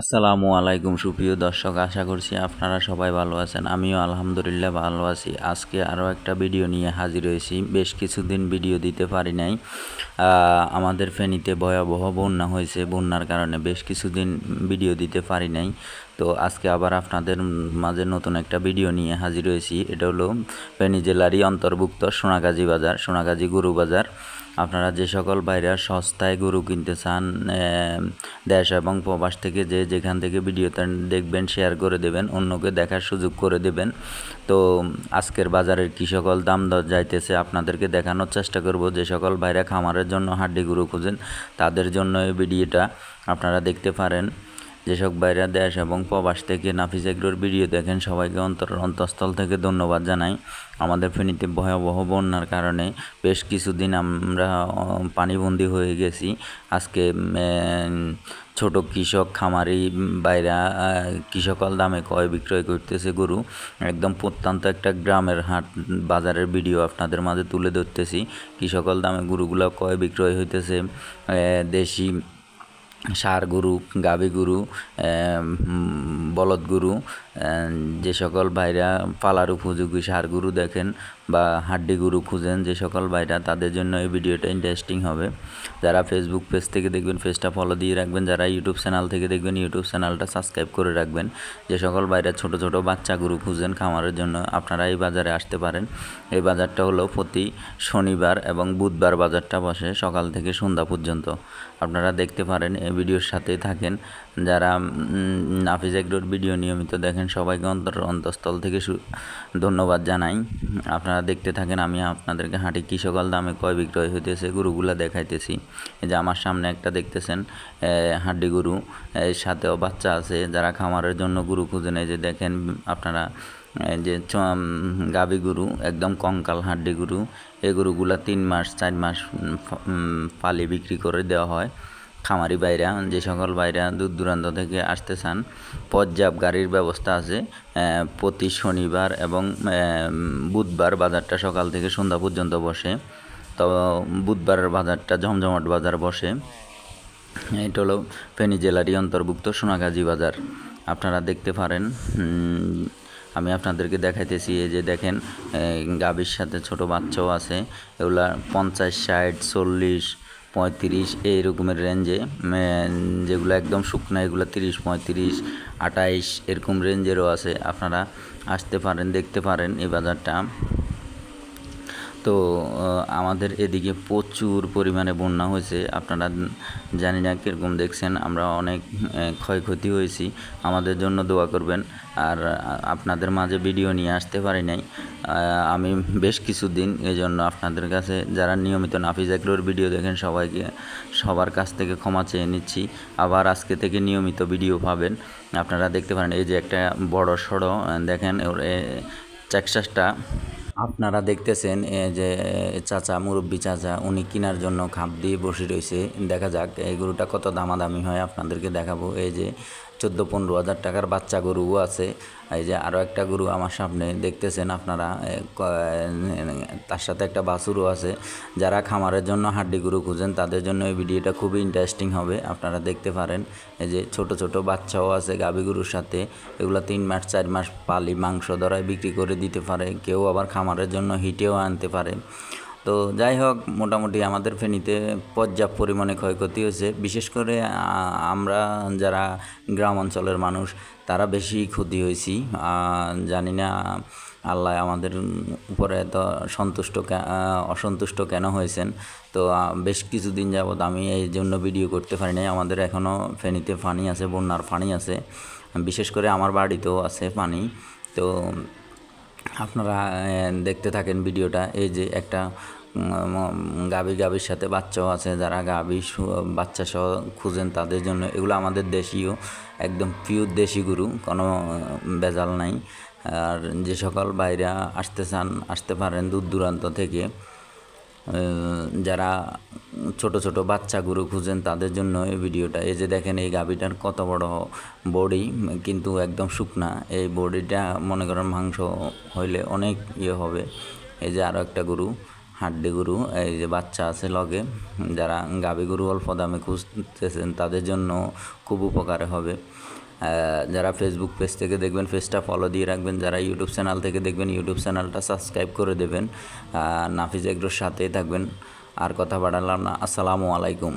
আসসালামু আলাইকুম, সুপ্রিয় দর্শক, আশা করছি আপনারা সবাই ভালো আছেন। আমিও আলহামদুলিল্লাহ ভালো আছি। আজকে আরও একটা ভিডিও নিয়ে হাজির হয়েছি। বেশ কিছুদিন ভিডিও দিতে পারি নাই। আমাদের ফেনীতে ভয়াবহ বন্যা হয়েছে। বন্যার কারণে বেশ কিছুদিন ভিডিও দিতে পারি নাই। তো আজকে আবার আপনাদের মাঝে নতুন একটা ভিডিও নিয়ে হাজির হয়েছি। এটা হলো ফেনী অন্তর্ভুক্ত সোনাগাজী বাজার, সোনাগাজী গরু বাজার। আপনারা যে সকল বাইরা সস্তায় গরু কিনতে চান দেশ এবং প্রবাস থেকে যে যেখান থেকে ভিডিওটা দেখবেন শেয়ার করে দেবেন, অন্যকে দেখার সুযোগ করে দেবেন। তো আজকের বাজারের কী সকল দাম দর যাইতেছে আপনাদেরকে দেখানোর চেষ্টা করব। যে সকল বাইরা খামারের জন্য হাড্ডি গরু খুঁজেন, তাদের জন্য এই ভিডিওটা আপনারা দেখতে পারেন। যেসব বাইরা দেশ এবং প্রবাস থেকে নাফিস এগ্রোর ভিডিও দেখেন, সবাইকে অন্তর অন্তঃস্থল থেকে ধন্যবাদ জানাই। আমাদের ফেনীতে ভয়াবহ বন্যার কারণে বেশ কিছুদিন আমরা পানিবন্দী হয়ে গেছি। আজকে ছোট কৃষক খামারি বাইরা কৃষকল দামে ক্রয় বিক্রয় করতেছে গরু? একদম প্রত্যন্ত একটা গ্রামের হাট, বাজারের ভিডিও আপনাদের মাঝে তুলে ধরতেছি। কৃষকল দামে গরুগুলো ক্রয় বিক্রয় হইতেছে? দেশি ষাঁড় গরু গাভী গরু বলদ গরু যে সকল ভাইরা পালার উপযোগী গরু দেখেন বা হাড্ডি গরু খুঁজেন, যে সকল ভাইরা তাদের জন্য এই ভিডিওটা ইন্টারেস্টিং হবে। যারা ফেসবুক পেজ থেকে দেখবেন পেজটা ফলো দিয়ে রাখবেন। যারা ইউটিউব চ্যানেল থেকে দেখবেন ইউটিউব চ্যানেলটা সাবস্ক্রাইব করে রাখবেন। যে সকল ভাইরা ছোট ছোট বাচ্চা গরু খুঁজেন খামারের জন্য, আপনারা এই বাজারে আসতে পারেন। এই বাজারটা হলো প্রতি শনিবার এবং বুধবার বাজারটা বসে সকাল থেকে সন্ধ্যা পর্যন্ত। আপনারা দেখতে পারেন, এই ভিডিওর সাথেই থাকেন। যারা নাফিজ এগ্রোর ভিডিও নিয়মিত দেখেন সবাইকে অন্তর অন্তঃস্থল থেকে ধন্যবাদ জানাই। আপনারা দেখতে থাকেন, আমি আপনাদেরকে হাঁটি কী সকল দামে কয় বিক্রয় হইতেছে, গরুগুলা দেখাইতেছি। এই যে আমার সামনে একটা দেখতেছেন হাড্ডি গরু। এর সাথেও বাচ্চা আছে, যারা খামারের জন্য গরু খুঁজেন, এই যে দেখেন, আপনারা যে গাবি গরু, একদম কঙ্কাল হাড্ডি গরু। এই গরুগুলা তিন মাস, চার মাস পালি বিক্রি করে দেওয়া হয়। খামারি বাইরা যে সকল বাইরা দূর দূরান্ত থেকে আসতে চান পর্যাপ্ত গাড়ির ব্যবস্থা আছে। প্রতি শনিবার এবং বুধবার বাজারটা সকাল থেকে সন্ধ্যা পর্যন্ত বসে। তো বুধবারের বাজারটা জমজমাট বাজার বসে। এটা হলো ফেনী জেলারই অন্তর্ভুক্ত সোনাগাজী বাজার। আপনারা দেখতে পারেন আমি আপনাদেরকে দেখাইতেছি, এই যে দেখেন গাভীর সাথে ছোট বাচ্চাও আছে। এগুলা পঞ্চাশ, ষাট, চল্লিশ পঁয়ত্রিশ এইরকমের রেঞ্জে যেগুলো একদম শুকনো, এগুলো তিরিশ, পঁয়ত্রিশ, আঠাইশ, এরকম রেঞ্জেরও আছে। আপনারা আসতে পারেন, দেখতে পারেন এই বাজারটা। তো আমাদের এদিকে প্রচুর পরিমাণে বন্যা হয়েছে। আপনারা জানি না কীরকম দেখছেন, আমরা অনেক ক্ষয়ক্ষতি হয়েছি। আমাদের জন্য দোয়া করবেন। আর আপনাদের মাঝে ভিডিও নিয়ে আসতে পারি নাই। আমি বেশ কিছুদিন এই জন্য আপনাদের কাছে, যারা নিয়মিত নাফিজ এগ্রোর ভিডিও দেখেন, সবাইকে, সবার কাছ থেকে ক্ষমা চেয়ে নিচ্ছি। আবার আজকে থেকে নিয়মিত ভিডিও পাবেন। আপনারা দেখতে পারেন, এই যে একটা বড় সড়ো দেখেন, ওর আপনারা দেখতেছেন যে চাচা, মুরব্বী চাচা, উনি কেনার জন্য খাপ দিয়ে বসে রয়েছে। দেখা যাক, এই গরুটা কত দামাদামি হয় আপনাদেরকে দেখাবো। এই যে চোদ্দ, পনেরো হাজার টাকার বাচ্চা গরুও আছে। এই যে আরও একটা গরু আমার সামনে দেখতেছেন আপনারা তার সাথে একটা বাছুরও আছে। যারা খামারের জন্য হাড্ডি গরু খুঁজেন, তাদের জন্য এই ভিডিওটা খুবই ইন্টারেস্টিং হবে, আপনারা দেখতে পারেন। এই যে ছোট ছোট বাচ্চাও আছে গাভী গরুর সাথে, এগুলো তিন মাস, চার মাস পালি মাংস ধরায় বিক্রি করে দিতে পারে, কেউ আবার খামারের জন্য হিটেও আনতে পারে। তো যাই হোক, মোটামুটি আমাদের ফেনীতে পর্যাপ্ত পরিমাণে ক্ষয়ক্ষতি হয়েছে। বিশেষ করে আমরা যারা গ্রাম অঞ্চলের মানুষ, তারা বেশি ক্ষতি হয়েছি। জানি না, আল্লাহ আমাদের উপরে এত সন্তুষ্ট অসন্তুষ্ট কেন হয়েছেন? তো বেশ কিছুদিন যাবৎ আমি এই জন্য ভিডিও করতে পারি নাই। আমাদের এখনও ফেনীতে পানি আছে, বন্যার পানি আছে। বিশেষ করে আমার বাড়িতেও আছে পানি। তো, আপনারা দেখতে থাকেন ভিডিওটা। এই যে একটা গাভী গাভীর সাথে বাচ্চাও আছে, যারা গাভী বাচ্চা সহ খুঁজেন তাদের জন্য। এগুলো আমাদের দেশীয়, একদম পিওর দেশি গরু, কোনো ভেজাল নাই। আর যে সকল বাইরে আসতে চান, আসতে পারেন দূর দূরান্ত থেকে। যারা ছোট ছোট বাচ্চা গরু খুঁজেন তাদের জন্য এই ভিডিওটা। এই যে দেখেন, এই গাভীটার কত বড় বডি, কিন্তু একদম শুকনা। এই বডিটা মনে করেন মাংস হইলে অনেক ইয়ে হবে। এই যে আরও একটা গরু। হাড্ডি গরু, এই যে বাচ্চা আছে লগে, যারা গাভী গরু অল্প দামে খুঁজতেছেন, তাদের জন্য খুব উপকারে হবে। যারা ফেসবুক পেজ থেকে দেখবেন পেজটা ফলো দিয়ে রাখবেন, যারা ইউটিউব চ্যানেল থেকে দেখবেন ইউটিউব চ্যানেলটা সাবস্ক্রাইব করে দেবেন। নাফিজ এগ্রোর সাথেই থাকবেন। আর কথা বাড়ালাম না। আসসালামু আলাইকুম।